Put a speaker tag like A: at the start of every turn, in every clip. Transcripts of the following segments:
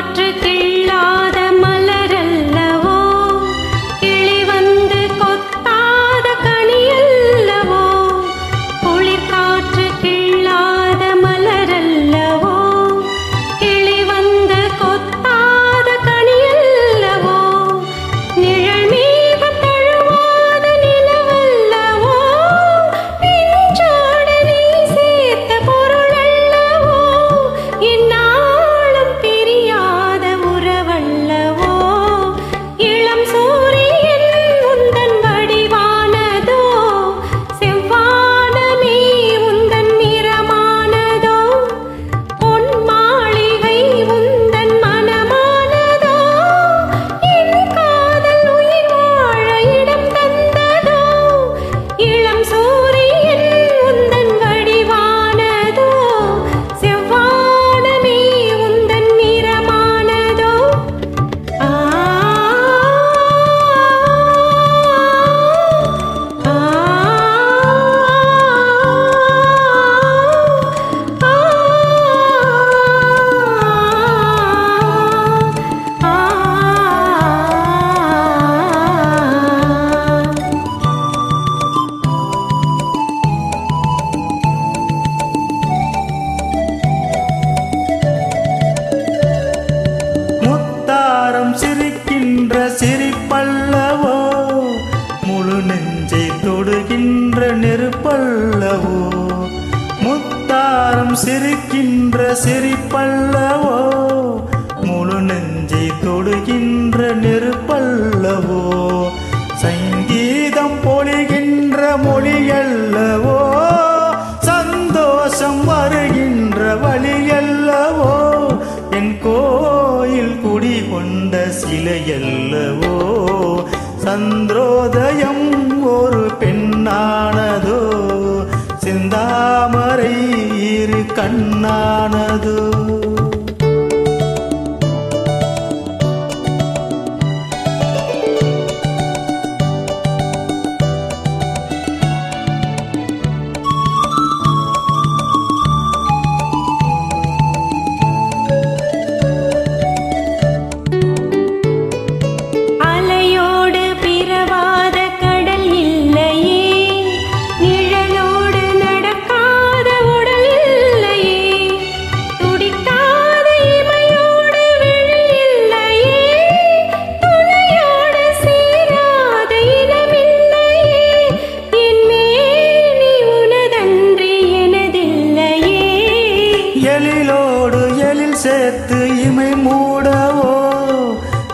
A: குளிர்
B: சிரிப்பல்லவோ? முழு நெஞ்சை தொடுகின்ற நெருப்பல்லவோ? சங்கீதம் பொழிகின்ற மொழியல்லவோ? சந்தோஷம் வருகின்ற வழியல்லவோ? என் கோயில் குடி கொண்ட சிலையல்லவோ? சந்திரோதயம் கண்ணானதோ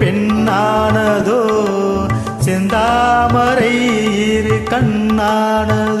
B: பெண்ணானதோ செந்தாமரை இரு கண்ணானதோ.